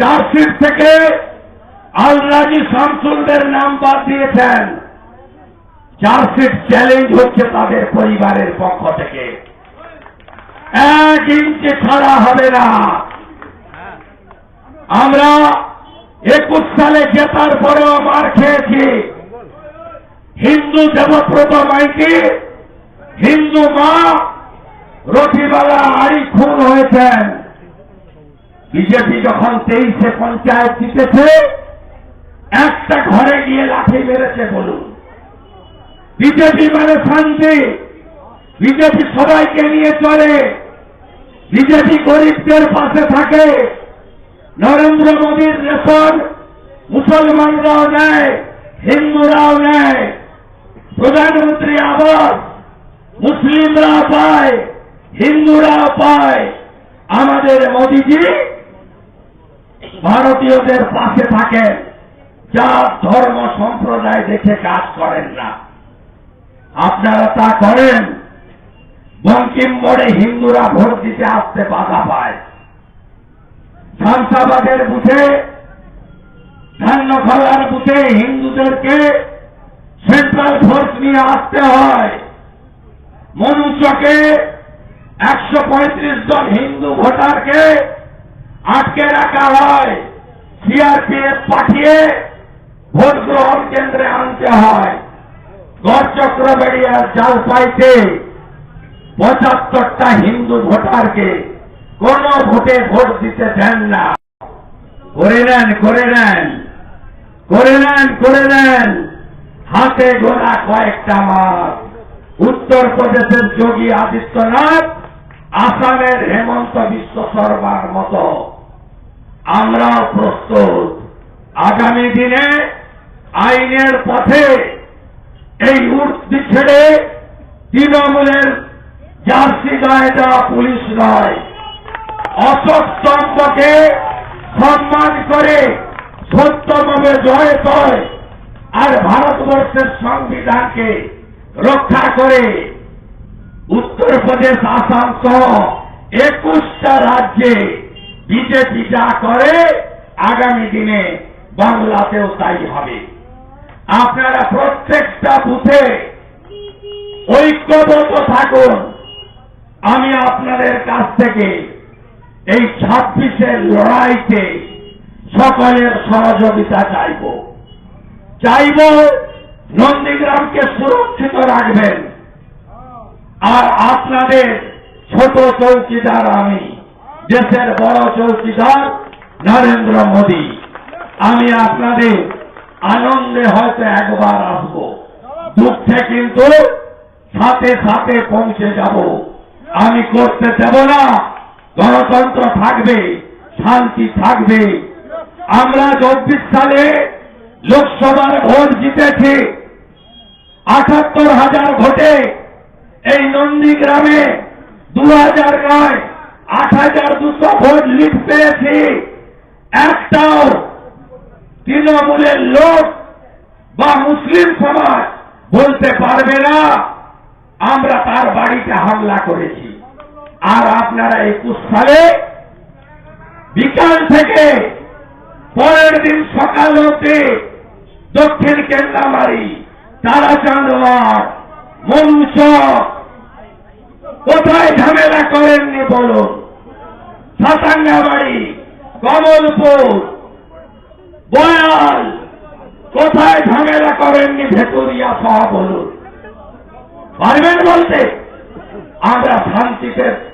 Chargesheet থেকে Al-Rajhi শামসুলদের নাম বাদ দিয়েছেন। চার্জশিট চ্যালেঞ্জ হচ্ছে তাদের পরিবারের পক্ষ থেকে। এক ইঞ্চি ছাড়া হবে না। আমরা একুশ সালে জেতার পরেও মার খেয়েছি। হিন্দু দেবপ্রত মাইতি, হিন্দু মা রতিবালা আড়ি খুন হয়েছেন। বিজেপি যখন তেইশে পঞ্চায়েত জিতেছে, একটা ঘরে গিয়ে লাঠি মেরেছে বলুন। বিজেপি মানে শান্তি। বিজেপি সবাইকে নিয়ে চলে। বিজেপি গরিবদের পাশে থাকে। নরেন্দ্র মোদীর রেশন মুসলমানরাও নেয়, হিন্দুরাও নেয়। প্রধানমন্ত্রী আবাস মুসলিমরা পায়, হিন্দুরাও পায়। আমাদের মোদীজি ভারতীয়দের পাশে থাকেন যা ধর্ম সম্প্রদায় দেখে কাজ করেন না। আপনারা তা করেন বঙ্কিম মোড়ে হিন্দুরা ভোট দিতে আসতে বাধা পায়। শামসাবাদের বুথে, ধান্যখলার বুথে হিন্দুদেরকে সেন্ট্রাল ফোর্স নিয়ে আসতে হয়। মনুষ্যকে একশো পঁয়ত্রিশ জন হিন্দু ভোটারকে আটকে রাখা হয়, সিআরপিএফ পাঠিয়ে ভোট গ্রহণ কেন্দ্রে আনতে হয়। গড় চক্রবেড়িয়ার জালপাইতে পঁচাত্তরটা হিন্দু ভোটারকে কোন ভোটে ভোট দিতে দেন না। করে নেন করে নেন করে নেন করে নেন। হাতে গোনা কয়েকটা মাস উত্তর প্রদেশের যোগী আদিত্যনাথ, আসামের হেমন্ত শর্মার মতো। আমরাও প্রস্তুত। আগামী দিনে আইনের পথে এই উর্দি ছেড়ে তৃণমূলের জার্সি গায়ে দেওয়া পুলিশ নয়। অশোক স্তম্ভকে সম্মান করে সত্যভাবে জয় তয় আর ভারতবর্ষের সংবিধানকে রক্ষা করে উত্তরপ্রদেশ, আসাম সহ একুশটা রাজ্যে বিজেপি যা করে, আগামী দিনে বাংলাতেও তাই হবে। আপনারা প্রত্যেকটা বুথে ঐক্যবদ্ধ থাকুন। আমি আপনাদের কাছ থেকে এই ছাব্বিশের লড়াইতে সকলের সহযোগিতা চাইব। চাইব নন্দীগ্রামকে সুরক্ষিত রাখবেন। আর আপনাদের ছোট চৌকিদার আমি, দেশের বড় চৌকিদার নরেন্দ্র মোদী। আমি আপনাদের আনন্দে হয়তো একবার আসব। দুঃখে কিন্তু সাথে সাথে পৌঁছে যাব। আমি করতে দেব না। গণতন্ত্র থাকবে, শান্তি থাকবে। আমরা চব্বিশ সালে লোকসভার ভোট জিতেছি। আটাত্তর হাজার ভোটে এই নন্দীগ্রামে দু হাজার নয়, আট হাজার দুশো ভোট লিড পেয়েছি। একটাও তৃণমূলের লোক বা মুসলিম সমাজ বলতে পারবে না। আমরা তার বাড়িতে হামলা করেছি। আর আপনারা একুশ সালে বিকাল থেকে পরের দিন সকাল অব্দি দক্ষিণ কেন্দ্রামারি তারাচাঁদ মাঠ মনুচক কোথায় ঝামেলা করেননি বলুন? সাতাঙ্গাবাড়ি, কমলপুর, বয়াল, কোথায় ঝামেলা করেননি ভেতরিয়া সহ বলুন? পারবেন বলতে? আমরা শান্তিতে